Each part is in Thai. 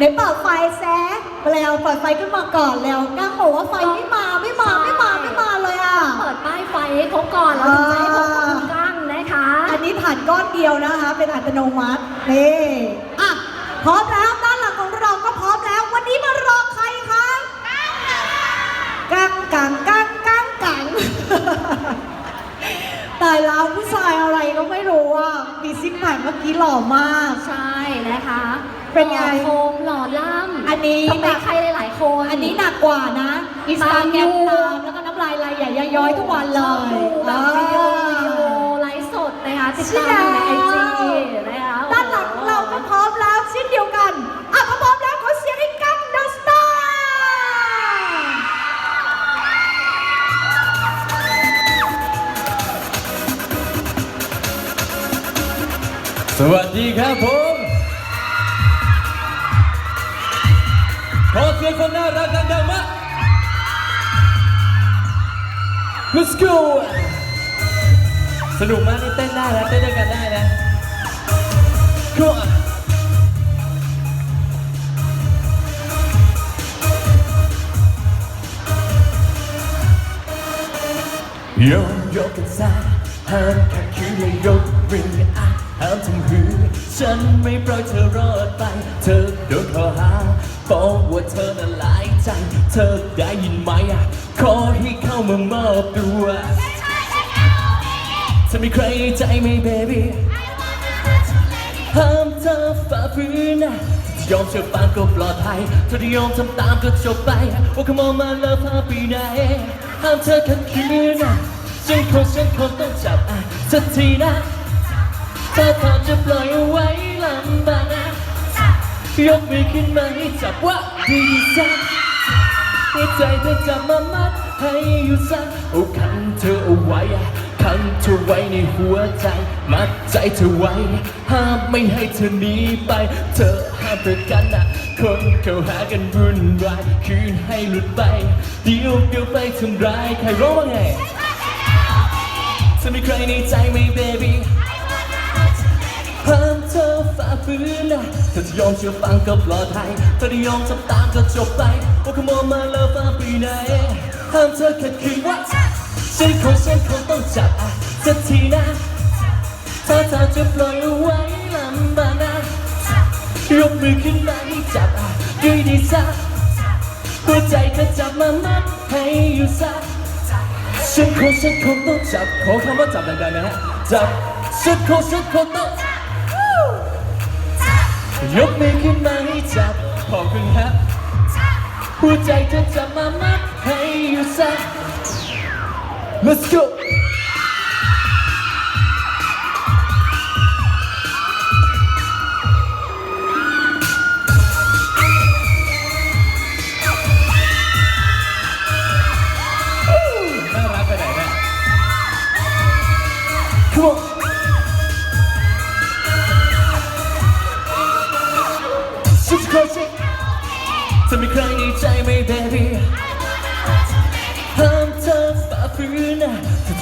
เดี๋ยวเปิดไฟแซะแล้วเปิดไฟขึ้นมาก่อนแล้วก้างบอกว่าไฟไม่มาไม่มาไม่มาไม่มาเลยอะ เปิดป้ายไฟให้เขาก่อนแล้วถึงจะให้เขาขอบคุณกั้งนะคะ อันนี้ผ่านก้อนเดียวนะคะ เป็นอัตโนมัตินี่อะพร้อมแล้วด้านหลังของเราก็พร้อมแล้ว วันนี้มารอใครคะกังกังกังกังกังตายแล้วผู้ชายอะไรก็ไม่รู้อะมีซิกแพคเมื่อกี้หล่อมาก ใช่นะคะ เป็นไง หล่อโคมหล่อล่ำอันนี้สเปคใครหลายๆคนอันนี้หนักกว่านะ อินสตาแกรมตามแล้วก็น้ำลายไหลใหญ่ย้อยๆทุกวันเลชอบยดูแบบวิดีโอวิดีโอไลฟ์สดนะคะติดตามในไอจีนะคะด้านหลังเราก็พร้อมแล้วเช่นเดียวกันอะถ้าพร้อมแล้วขอเสียงให้กังดัสตาสวัสดีครับผม ขอเสียงคนน่ารักดังๆมา Let's go สนุกมากนี่เต้นได้แล้วเต้นด้วยกันได้นะ Come on โยกโยกกันซ้ายห้ามขัดขืนและยกริงอะห้ามทำหือ ฉันไม่ปล่อยเธอรอดไป เธอโดนข้อหา บอกว่าเธอน่ะหลายใจ เธอได้ยินไหมอะ ขอให้เข้ามามอบตัวเธอมีใครใจไหมเบบี้ห้ามเธอฝ่าฝืนนะถ้ายอมเชื่อฟังก็ปลอดภัยถ้าได้ยอมทำตามก็จบไป ว่าขโมยมาแล้วพาไปไหน ห้ามเธอขัดขืนนะฉันคงฉันคงต้องจับอะสักทีนะ ถ้าเธอจะปล่อย ยกมือขึ้นมาให้จับว่าดีสักหัวใจเธอจับมามัดให้อยู่สักโอ้ขันเธอเอาไว้อะขันเธอไว้ในหัวใจ มัดใจเธอไว้ ห้ามไม่ให้เธอหนีไป เธอห้ามเธอกันนะคนเขาหากันวุ่นวายคืนให้หลุดไปเดี๋ยวเดี๋ยวไปทำร้ายใครร้องว่าไงเธอมีใครในใจไหมเบบี้ห้ามเธอ ฝ่าฝืนนะถ้าจะยอมเชื่อฟังก็ปลอดภัยถ้าได้ยอมทำตามก็จบไปโอ้ขโมยมาแล้วฝ่าไปไหนห้ามเธอขัดขืนว่าฉันคงฉันคงต้องจับสักทีนะถ้าเธอจะปล่อยไว้ลำบากนะยกมือขึ้นมาให้จับด้วยดีสักหัวใจเธอจับมามัดให้อยู่สักฉันคงฉันคงต้องจับขอคำว่าจับดังๆนะฮะจับฉันคงฉันคงต้อง ยกมือขึ้นมาให้จับ ขอบคุณครับ หัวใจเธอจับมามัดให้อยู่สัก Let's go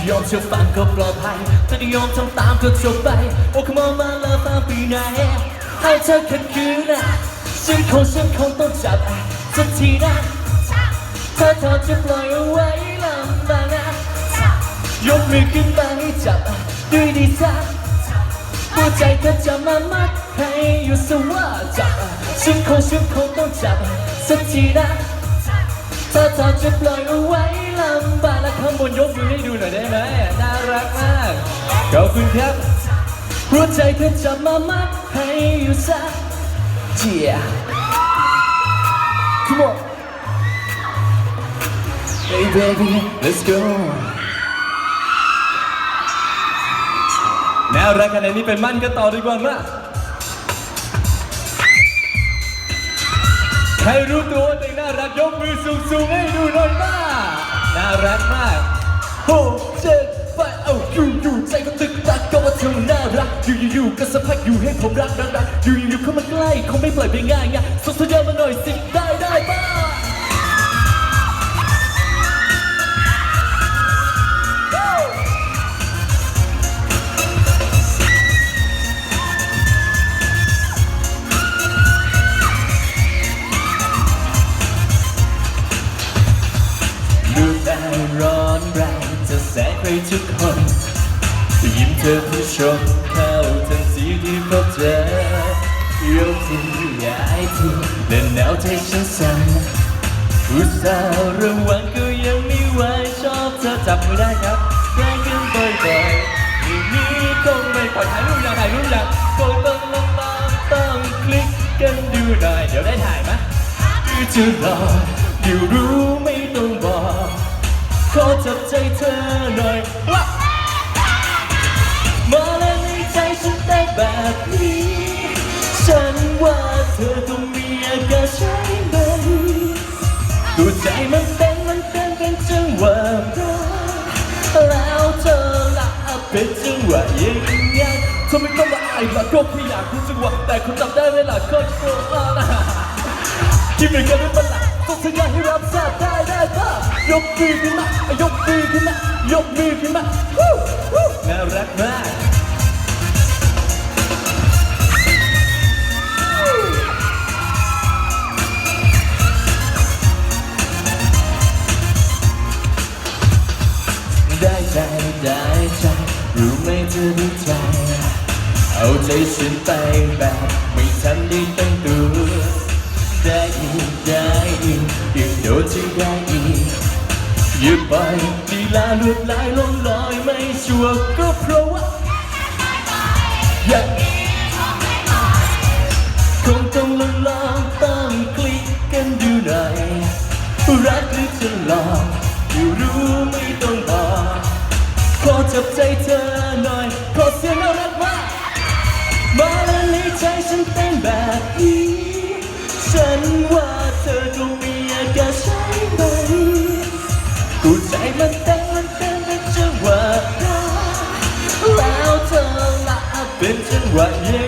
ยอมเชื่อฟังก็ปลอดภัยถ้าได้ยอมทำตามก็จบไป โอ้ come on มาแล้วฝ่าปีไหนให้เธอขัดขืนนะฉันคงฉันคงต้องจับอะสักทีนะถ้าเธอจะปล่อยเอาไว้ลำบากนะยกมือขึ้นมาให้จับอะด้วยดีสักหัวใจเธอจะมามัดให้อยู่สว่าจับอะฉันคงฉันคงต้องจับสักทีนะถ้าเธอจะปล่อยเอาไว้ ลำบากแล้วข้างบนยกมือให้ดูหน่อยได้ไหมน่ารักมากขอบคุณครับหัวใจเธอจะมามัดให้อยู่สัก Yeah Come on Hey baby let's go น่ารักขนาดนี้ไปมั่นกันต่อดีกว่ามาใครรู้ตัวว่าตัวเองน่ารักยกมือสูงๆให้ดูหน่อยมา น่ารักมากหกเจ็ดแปดเอาอยู่อยู่ใจก็ตึกตักก็ว่าเธอน่ารักอยู่อยู่อยู่ก็สักพักอยู่ให้ผมรักรักรักอยู่อยู่เข้ามาใกล้คงไม่ปล่อยไปง่ายง่ายส่งสัญญาณมาหน่อยสิได้ได้ป้า ผู้ชมเข้าทันทีที่พบเธอยกทีย้ายทีเล่นแนวใจฉันสั่นอุตส่าห์ระวังก็ยังไม่ไหวชอบเธอจับมือได้ครับแกล้งกันบ่อยๆทีนี้คงไม่ปล่อยถ่ายรูปยังถ่ายรูปยังคงต้องลงมาต้องคลิกกันดูหน่อยเดี๋ยวได้ถ่ายไหมคือจะรอเดี๋ยวรู้ไม่ต้องบอกขอจับใจเธอหน่อยว่ามา แบบนี้ ฉันว่าเธอต้องมีอาการใช่ไหมตัวใจมันเต้นมันเต้นเป็นจังหวะรักแล้วเธอละเป็นจังหวะยังไงเธอไม่ต้องละอายละก็แค่อยากรู้จังหวะแต่คุณจำได้ไหมล่ะก็โกรธนะคิดเหมือนกันหรือเปล่าต้องสัญญาให้รับทราบได้ได้ป่ะยกมือขึ้นมายกมือขึ้นมายกมือขึ้นมา ด้ตั้งตัวได้อีกได้อีกยังโดนที่ได้อีกอย่าไปลีลาลวดลายลงลอยไม่ชัวร์ก็เพราะว่าอยากคงต้องลองลองต้องคลิกกันดูหน่อยรักหรือจะหลอกอยู่รู้ไม่ต้องบอกขอจับใจเธอหน่อยขอเสียงน่ารักมาก มาแล้วในใจฉันเต้นแบบนี้ ฉันว่าเธอคงมีอาการใช่ไหมกูใจมันเต้นมันเต้นเป็นจังหวะรักแล้วเธอละเป็นจังหวะยัง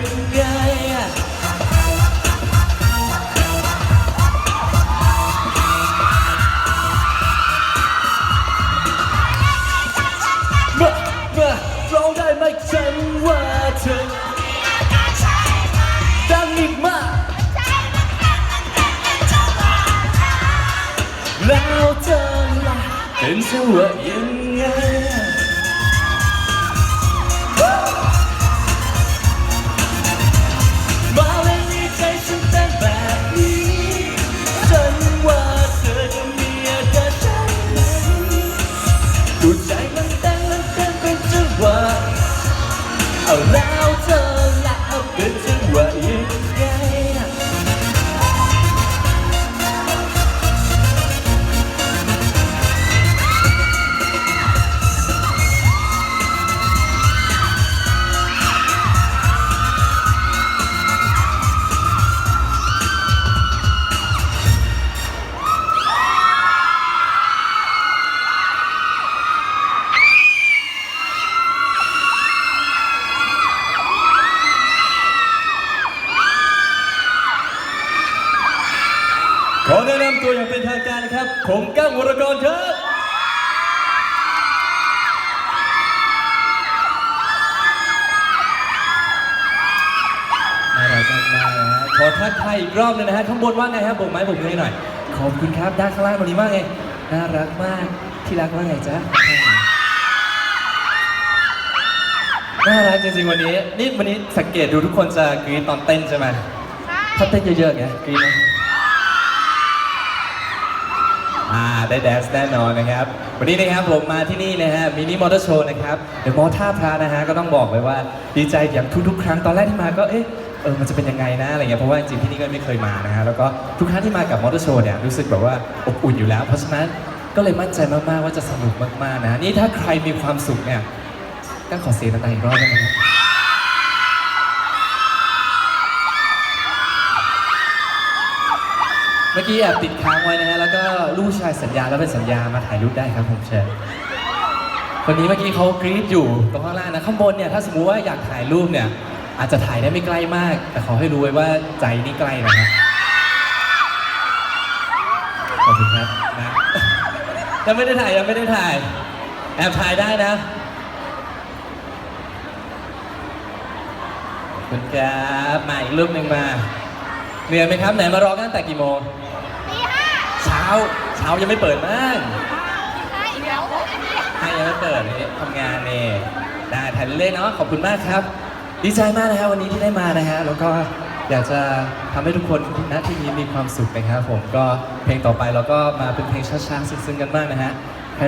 เป็นจั ผมก้างวรกรครับ น่ารักมากๆนะฮะขอทักทายอีกรอบหนึงนะฮะ ข้างบนว่าไงครับโบกไม้โบกมือให้หน่อย ขอบคุณครับ ด้านข้างล่างวันนี้ว่าไง น่ารักมาก ที่รักว่าไงจ๊ะ น่ารักจริงๆวันนี้ นี่วันนี้สังเกตดูทุกคนจะกรี๊ดตอนเต้นใช่ไหม ถ้าเต้นเยอะๆไงกรี๊ดไหม อ่าได้แดนซ์แน่นอนนะครับ วันนี้นะครับผมมาที่นี่นะฮะมินิมอเตอร์โชว์นะครับเดอะมอท่าพระนะฮะก็ต้องบอกเลยว่าดีใจอย่างทุกๆ ครั้งตอนแรกที่มาก็เอ๊ะเออมันจะเป็นยังไงนะอะไรเงี้ยเพราะว่าจริงๆที่นี่ก็ไม่เคยมานะฮะแล้วก็ทุกครั้งที่มากับมอเตอร์โชว์เนี่ยรู้สึกแบบว่าอบอุ่นอยู่แล้ว เพราะฉะนั้นก็เลยมั่นใจมากๆว่าจะสนุกมากๆนะนี่ถ้าใครมีความสุขเนี่ยก็ขอเสียงดังๆอีกรอบได้ไหมครับ เมื่อกี้แอบติดค้างไว้นะฮะแล้วก็ลูกชายสัญญาแล้วเป็นสัญญามาถ่ายรูปได้ครับผมเชิญคนนี้เมื่อกี้เขากรี๊ดอยู่ตรงข้างล่างนะข้างบนเนี่ยถ้าสมมติว่าอยากถ่ายรูปเนี่ย อาจจะถ่ายได้ไม่ใกล้มาก แต่ขอให้รู้ไว้ว่าใจนี่ใกล้นะครับขอบคุณครับนะยังไม่ได้ถ่ายยังไม่ได้ถ่าย แอบถ่ายได้นะขอบคุณครับมาอีกรูปหนึ่งมา เหนื่อยไหมครับ ไหนมารอกันตั้งแต่กี่โมงเช้าเช้ายังไม่เปิดมากให้เดี๋ยวอันนี้ให้ยังไม่เปิดนี่ทำงานนี่ได้ถ่ายเรื่อยๆเนาะขอบคุณมากครับ ดีใจมากนะครับวันนี้ที่ได้มานะฮะแล้วก็อยากจะทำให้ทุกคนณที่นี้มีความสุขนะครับผมก็เพลงต่อไปเราก็มาเป็นเพลงช้าๆซึ้งๆกันบ้างนะฮะ